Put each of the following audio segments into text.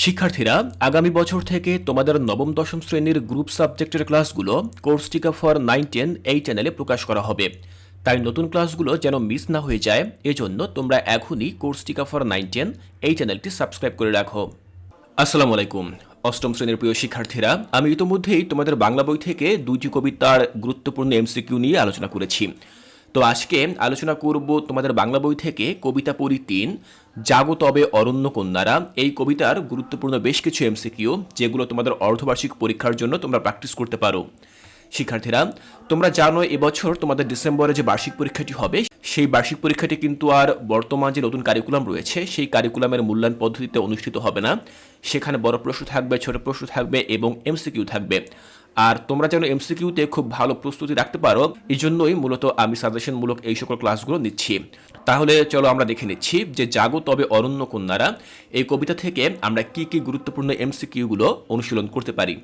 শিক্ষার্থীরা, আগামী বছর থেকে তোমাদের নবম, দশম শ্রেণির গ্রুপ সাবজেক্টের ক্লাসগুলো কোর্স টিকা ফর নাইন, টেন এই চ্যানেলে প্রকাশ করা হবে। তাই নতুন ক্লাসগুলো যেন মিস না হয়ে যায়, এজন্য তোমরা এখনই কোর্স টিকা ফর নাইন, টেন এই চ্যানেলটি সাবস্ক্রাইব করে রাখো। আসসালামু আলাইকুম। অষ্টম শ্রেণির প্রিয় শিক্ষার্থীরা, আমি ইতোমধ্যেই তোমাদের বাংলা বই থেকে দুইটি কবিতার গুরুত্বপূর্ণ এমসিকিউ নিয়ে আলোচনা করেছি। তো আজকে আলোচনা করব তোমাদের বাংলা বই থেকে কবিতা পড়ি তিন, জাগো তবে অরণ্য কন্যারা। এই কবিতার গুরুত্বপূর্ণ বেশ কিছু এমসিকিউ, যেগুলো তোমাদের অর্ধবার্ষিক পরীক্ষার জন্য তোমরা প্র্যাকটিস করতে পারো। শিক্ষার্থীরা, তোমরা জানো এবছর তোমাদের ডিসেম্বরে যে বার্ষিক পরীক্ষাটি হবে, সেই বার্ষিক পরীক্ষাটি কিন্তু আর বর্তমান যে নতুন কারিকুলাম রয়েছে, সেই কারিকুলামের মূল্যায়ন পদ্ধতিতে অনুষ্ঠিত হবে না। সেখানে বড় প্রশ্ন থাকবে, ছোট প্রশ্ন থাকবে এবং এমসিকিউ থাকবে। আর তোমরা যেন এমসিকিউতে খুব ভালো প্রস্তুতি রাখতে পারো এই জন্যই মূলত আমি সাজেশনমূলক এই সকল ক্লাসগুলো নিচ্ছি। তাহলে চলো আমরা দেখে নিচ্ছি যে জাগো তবে অরণ্য কন্যারা, এই কবিতা থেকে আমরা কি কি গুরুত্বপূর্ণ এমসিকিউগুলো অনুশীলন করতে পারি?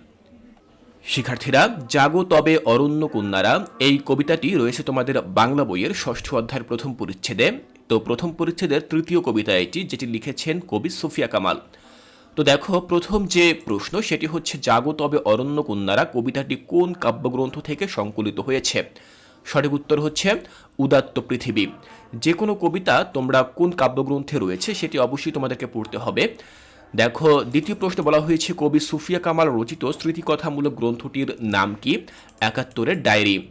শিক্ষার্থীরা, জাগো তবে অরণ্য কন্যারা, এই কবিতাটি রয়েছে তোমাদের বাংলা বইয়ের ষষ্ঠ অধ্যায়ের প্রথম পরিচ্ছেদে। তো প্রথম পরিচ্ছেদের তৃতীয় কবিতা এটি, যেটি লিখেছেন কবি সুফিয়া কামাল। তো দেখো, প্রথম যে প্রশ্ন সেটি হচ্ছে, জাগো তবে অরণ্য কন্যারা কবিতাটি কোন কাব্যগ্রন্থ থেকে সংকলিত হয়েছে? সঠিক উত্তর হচ্ছে, উদাত্ত পৃথিবী। যে কোনো কবিতা তোমরা কোন কাব্যগ্রন্থে রয়েছে সেটি অবশ্যই তোমাদেরকে পড়তে হবে। দেখো, দ্বিতীয় প্রশ্ন বলা হয়েছে, কবি সুফিয়া কামাল রচিত স্মৃতিকথামূলক গ্রন্থটির নাম কি? একাত্তরের ডায়েরি।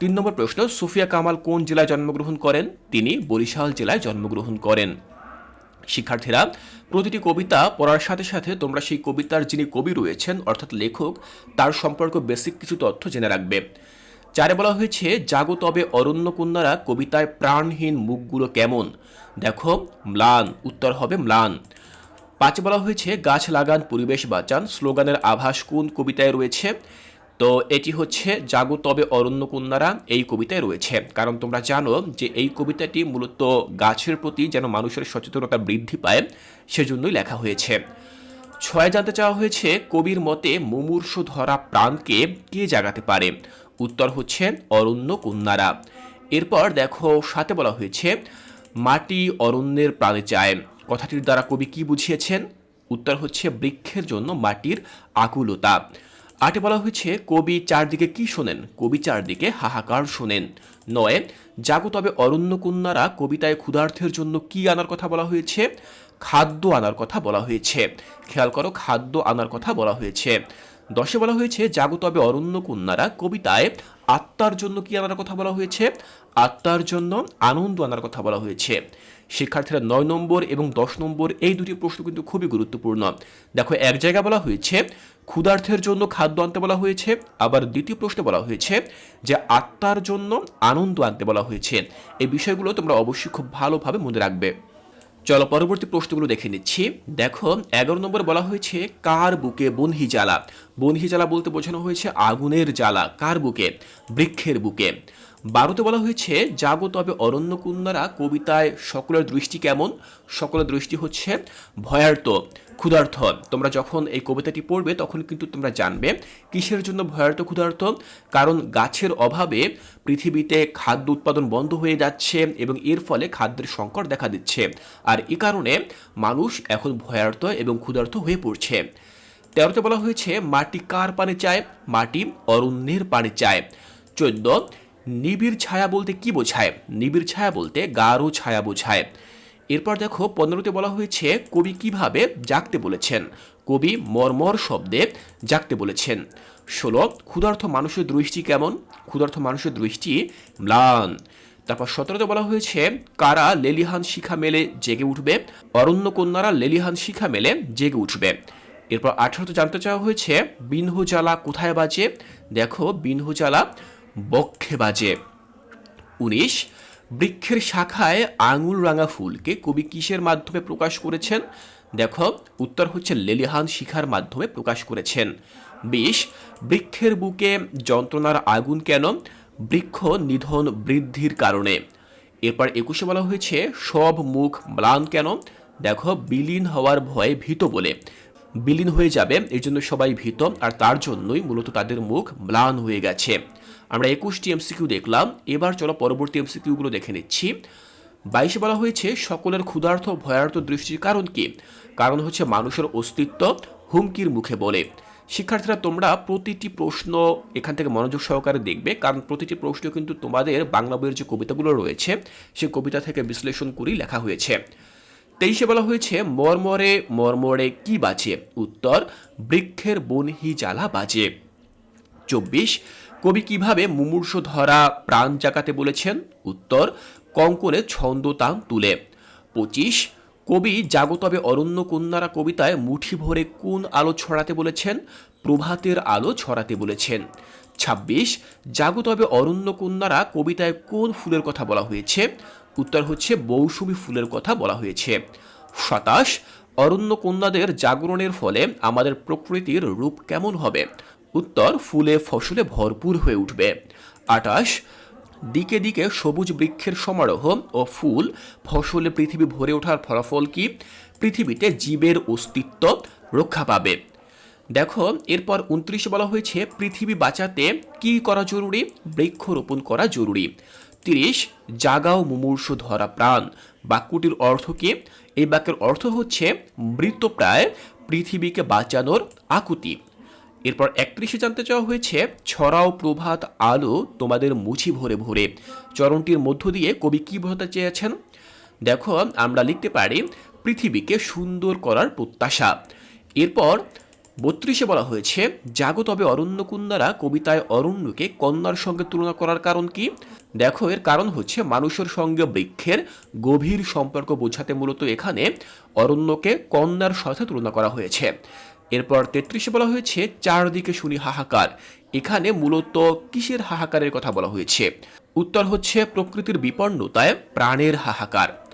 তিন নম্বর প্রশ্ন, সুফিয়া কামাল কোন জেলায় জন্মগ্রহণ করেন? তিনি বরিশাল জেলায় জন্মগ্রহণ করেন। শিক্ষার্থীরা, প্রতিটি কবিতা পড়ার সাথে সাথে তোমরা সেই কবিতার যিনি কবি রয়েছেন, অর্থাৎ লেখক, তার সম্পর্কে বেসিক কিছু তথ্য জেনে রাখবে। চারে বলা হয়েছে, জাগো তবে অরণ্য কন্যারা কবিতায় প্রাণহীন মুখগুলো কেমন? দেখো, ম্লান। উত্তর হবে ম্লান। পাঁচে বলা হয়েছে, গাছ লাগান, পরিবেশ বাঁচান। স্লোগানের আভাস কোন কবিতায় রয়েছে? তো এটি হচ্ছে জাগো তবে অরণ্য কন্যারা এই কবিতায় রয়েছে। কারণ তোমরা জানো যে এই কবিতাটি মূলত গাছের প্রতি যেন মানুষের সচেতনতা বৃদ্ধি পায়, সেজন্যই লেখা হয়েছে। ছয় জানতে চাওয়া হয়েছে, কবির মতে মুমূর্ষ ধরা প্রাণকে কে জাগাতে পারে? উত্তর হচ্ছে অরণ্য কন্যারা এরপর দেখো সাথে বলা হয়েছে, মাটি অরণ্যের প্রাণে চায় কথাটির দ্বারা কবি কি বুঝিয়েছেন? উত্তর হচ্ছে বৃক্ষের জন্য মাটির আকুলতা। আটে বলা হয়েছে, কবি চারদিকে কি শোনেন? কবি চারদিকে হাহাকার শোনেন। নয়, জাগো তবে অরণ্য কন্যারা কবিতায় ক্ষুধার্থের জন্য কি আনার কথা বলা হয়েছে? খাদ্য আনার কথা বলা হয়েছে। খেয়াল করো, খাদ্য আনার কথা বলা হয়েছে। দশে বলা হয়েছে, জাগো তবে অরণ্য কন্যারা কবিতায় আত্মার জন্য কি আনার কথা বলা হয়েছে? আত্মার জন্য আনন্দ আনার কথা বলা হয়েছে। শিক্ষার্থীরা নয় নম্বর এবং দশ নম্বর এই দুটি প্রশ্ন কিন্তু খুবই গুরুত্বপূর্ণ। দেখো, এক জায়গায় বলা হয়েছে, ক্ষুধার্থের জন্য খাদ্য আনতে বলা হয়েছে, আবার দ্বিতীয় প্রশ্নে বলা হয়েছে যে আত্মার জন্য আনন্দ আনতে বলা হয়েছে। এই বিষয়গুলো তোমরা অবশ্যই খুব ভালোভাবে মনে রাখবে। চলো, পরবর্তী প্রশ্নগুলো দেখে নিচ্ছি। দেখো, এগারো নম্বর বলা হয়েছে, কার বুকে বনহি জ্বালা? বনহি জ্বালা বলতে বোঝানো হয়েছে আগুনের জ্বালা, কার বুকে? বৃক্ষের বুকে। বারোতে বলা হয়েছে, জাগো তবে অরণ্য কন্যারা কবিতায় সকলের দৃষ্টি কেমন? সকলের দৃষ্টি হচ্ছে ভয়ার্ত ক্ষুধার্থ তোমরা যখন এই কবিতাটি পড়বে, তখন কিন্তু তোমরা জানবে কিসের জন্য ভয়ার্থ ক্ষুধার্ত? কারণ গাছের অভাবে পৃথিবীতে খাদ্য উৎপাদন বন্ধ হয়ে যাচ্ছে এবং এর ফলে খাদ্যের সংকট দেখা দিচ্ছে। আর এ কারণে মানুষ এখন ভয়ার্থ এবং ক্ষুধার্ত হয়ে পড়ছে। তেরোতে বলা হয়েছে, মাটি কার পানে চায়? মাটি অরণ্যের পানে চায়। চোদ্দ নিবিড় ছায়া বলতে কি বোঝায়? নিবিড় ছায়া বলতে গাঢ় ছায়া বোঝায়। এরপর দেখো, পনেরোতে বলা হয়েছে, কবি কীভাবে জাগতে বলেছেন? কবি মর্মর শব্দে জাগতে বলেছেন। ষোলো ক্ষুধার্থ মানুষের দৃষ্টি কেমন? ক্ষুধার্থ মানুষের দৃষ্টি ম্লান। তারপর সতেরোতে বলা হয়েছে, কারা লেলিহান শিখা মেলে জেগে উঠবে? অরণ্য কন্যারা লেলিহান শিখা মেলে জেগে উঠবে। এরপর আঠারোতে জানতে চাওয়া হয়েছে বিনহু জ্বালা কোথায় বাজে? দেখো বিনহু জ্বালা বক্ষে বাজে। উনিশ, বৃক্ষের শাখায় আঙুল রাঙা ফুলকে কবি কিসের মাধ্যমে প্রকাশ করেছেন? দেখো, উত্তর হচ্ছে লেলিহান শিখার মাধ্যমে প্রকাশ করেছেন। বিশ, বৃক্ষের বুকে যন্ত্রণার আগুন কেন? বৃক্ষ নিধন বৃদ্ধির কারণে। এরপর একুশে বলা হয়েছে, সব মুখ ম্লান কেন? দেখো, বিলীন হওয়ার ভয়ে ভীত বলে। বিলীন হয়ে যাবে এই জন্য সবাই ভীত, আর তার জন্যই মূলত তাদের মুখ ম্লান হয়ে গেছে। আমরা একুশটি এমসিকিউ দেখলাম। এবার চলো পরবর্তী এমসিকিউগুলো দেখে নিচ্ছি। বাইশে বলা হয়েছে, সকলের ক্ষুধার্থ ভয়ার্থ দৃষ্টির কারণ কি? কারণ হচ্ছে মানুষের অস্তিত্ব হুমকির মুখে বলে। শিক্ষার্থীরা, তোমরা প্রতিটি প্রশ্ন এখান থেকে মনোযোগ সহকারে দেখবে, কারণ প্রতিটি প্রশ্ন কিন্তু তোমাদের বাংলা বইয়ের যে কবিতাগুলো রয়েছে, সেই কবিতা থেকে বিশ্লেষণ করেই লেখা হয়েছে। তেইশে বলা হয়েছে, মর্মরে মর্মরে কি বাজে? উত্তর, বৃক্ষের বনহি জ্বালা বাজে। চব্বিশ কবি কীভাবে মুমূর্ষ ধরা প্রাণ জাগাতে বলেছেন? উত্তর, কঙ্কনে ছন্দ তান তুলে। পঁচিশ, কবি জাগতবে অরণ্য কন্যারা কবিতায় মুঠি ভরে কোন আলো ছড়াতে বলেছেন? প্রভাতের আলো ছড়াতে বলেছেন। ছাব্বিশ, জাগতবে অরণ্য কন্যারা কবিতায় কোন ফুলের কথা বলা হয়েছে? উত্তর হচ্ছে মৌসুমী ফুলের কথা বলা হয়েছে। সাতাশ, অরণ্য কন্যাদের জাগরণের ফলে আমাদের প্রকৃতির রূপ কেমন হবে? উত্তর ফুলে ফসলে ভরপুর হয়ে উঠবে। আটাশ, দিকে দিকে সবুজ বৃক্ষের সমারোহ ও ফুল ফসলে পৃথিবী ভরে ওঠার ফলাফল কি? পৃথিবীতে জীবের অস্তিত্ব রক্ষা পাবে। দেখো, এরপর উনত্রিশে বলা হয়েছে, পৃথিবী বাঁচাতে কি করা জরুরি? বৃক্ষরোপণ করা জরুরি। তিরিশ, জাগাও মুমূর্ষ ধরা প্রাণ। বাক্যটির অর্থ কি? এই বাক্যের অর্থ হচ্ছে মৃতপ্রায় পৃথিবীকে বাঁচানোর আকুতি। এরপর একত্রিশে জানতে চাওয়া হয়েছে, ছড়াও প্রভাত আলো তোমাদের মুছি ভরে ভরে। চরণটির মধ্য দিয়ে কবি কি বোঝাতে চেয়েছেন? দেখো, আমরা লিখতে পারি, পৃথিবীকে সুন্দর করার প্রত্যাশা। এরপর বত্রিশে বলা হয়েছে, জাগো তবে অরণ্যকুন্দারা কবিতায় অরণ্যকে কন্যার সঙ্গে তুলনা করার কারণ কি? দেখো, এর কারণ হচ্ছে মানুষের সঙ্গে বৃক্ষের গভীর সম্পর্ক বোঝাতে মূলত এখানে অরণ্যকে কন্যার সাথে তুলনা করা হয়েছে। এরপর তেত্রিশে বলা হয়েছে, চারদিকে শুনি হাহাকার। এখানে মূলত কিসের হাহাকারের কথা বলা হয়েছে? উত্তর হচ্ছে, প্রকৃতির বিপন্নতায় প্রাণের হাহাকার।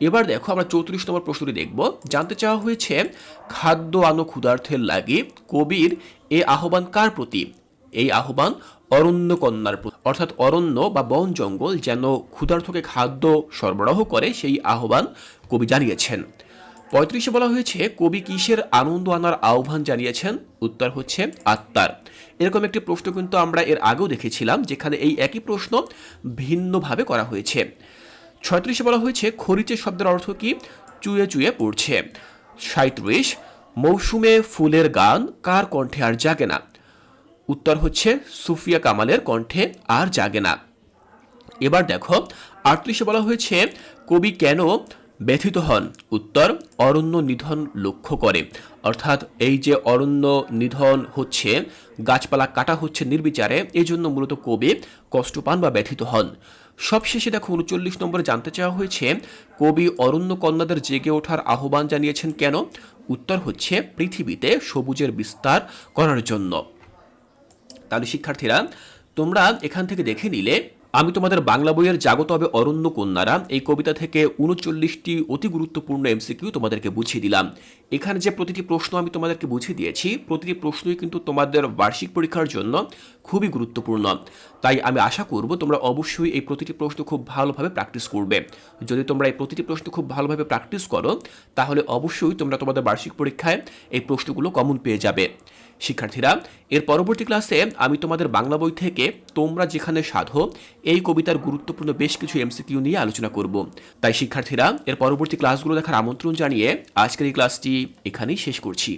এবার দেখো, আমরা চৌত্রিশ নম্বর প্রশ্নটি দেখব। জানতে চাওয়া হয়েছে, খাদ্য আনো ক্ষুধার্থের লাগে কবির এ আহ্বান কার প্রতি? এই আহ্বান অরণ্য কন্যার প্রতি। অর্থাৎ অরণ্য বা বন জঙ্গল যেন ক্ষুধার্থকে খাদ্য সরবরাহ করে, সেই আহ্বান কবি জানিয়েছেন। পঁয়ত্রিশে বলা হয়েছে, কবি কিসের আনন্দ আনার আহ্বান জানিয়েছেন? উত্তর হচ্ছে, আত্মার। এরকম একটি প্রশ্ন কিন্তু আমরা এর আগেও দেখেছিলাম, যেখানে এই একই প্রশ্ন ভিন্নভাবে করা হয়েছে। ছয়ত্রিশে বলা হয়েছে খরিচে শব্দের অর্থ কি? চুয়ে চুয়ে পড়ছে। সাঁত্রিশ মৌসুমে ফুলের গান কার কণ্ঠে আর জাগে না? উত্তর হচ্ছে, সুফিয়া কামালের কণ্ঠে আর জাগে না। এবার দেখো, আটত্রিশে বলা হয়েছে, কবি কেন ব্যথিত হন। উত্তর, অরণ্য নিধন লক্ষ্য করে। অর্থাৎ এই যে অরণ্য নিধন হচ্ছে, গাছপালা কাটা হচ্ছে নির্বিচারে এই জন্য মূলত কবি কষ্ট পান বা ব্যথিত হন। সবশেষে দেখো উনচল্লিশ নম্বরে জানতে চাওয়া হয়েছে, কবি অরণ্য কন্যাদের জেগে ওঠার আহ্বান জানিয়েছেন কেন? উত্তর হচ্ছে, পৃথিবীতে সবুজের বিস্তার করার জন্য। তাহলে শিক্ষার্থীরা, তোমরা এখান থেকে দেখে নিলে আমি তোমাদের বাংলা বইয়ের জাগত হবে অরণ্য কন্যারা। এই কবিতা থেকে উনচল্লিশটি অতি গুরুত্বপূর্ণ এমসিকিউ তোমাদেরকে বুঝিয়ে দিলাম। এখানে যে প্রতিটি প্রশ্ন আমি তোমাদেরকে বুঝিয়ে দিয়েছি, প্রতিটি প্রশ্নই কিন্তু তোমাদের বার্ষিক পরীক্ষার জন্য খুবই গুরুত্বপূর্ণ। তাই আমি আশা করব তোমরা অবশ্যই এই প্রতিটি প্রশ্ন খুব ভালোভাবে প্র্যাকটিস করবে। যদি তোমরা এই প্রতিটি প্রশ্ন খুব ভালোভাবে প্র্যাকটিস করো, তাহলে অবশ্যই তোমরা তোমাদের বার্ষিক পরীক্ষায় এই প্রশ্নগুলো কমন পেয়ে যাবে। শিক্ষার্থীরা, এর পরবর্তী ক্লাসে আমি তোমাদের বাংলা বই থেকে তোমরা যেখানে সাধো এই কবিতার গুরুত্বপূর্ণ বেশ কিছু এমসিকিউ নিয়ে আলোচনা করব। তাই শিক্ষার্থীরা এর পরবর্তী ক্লাসগুলো দেখার আমন্ত্রণ জানিয়ে আজকের এই ক্লাসটি এখানেই শেষ করছি।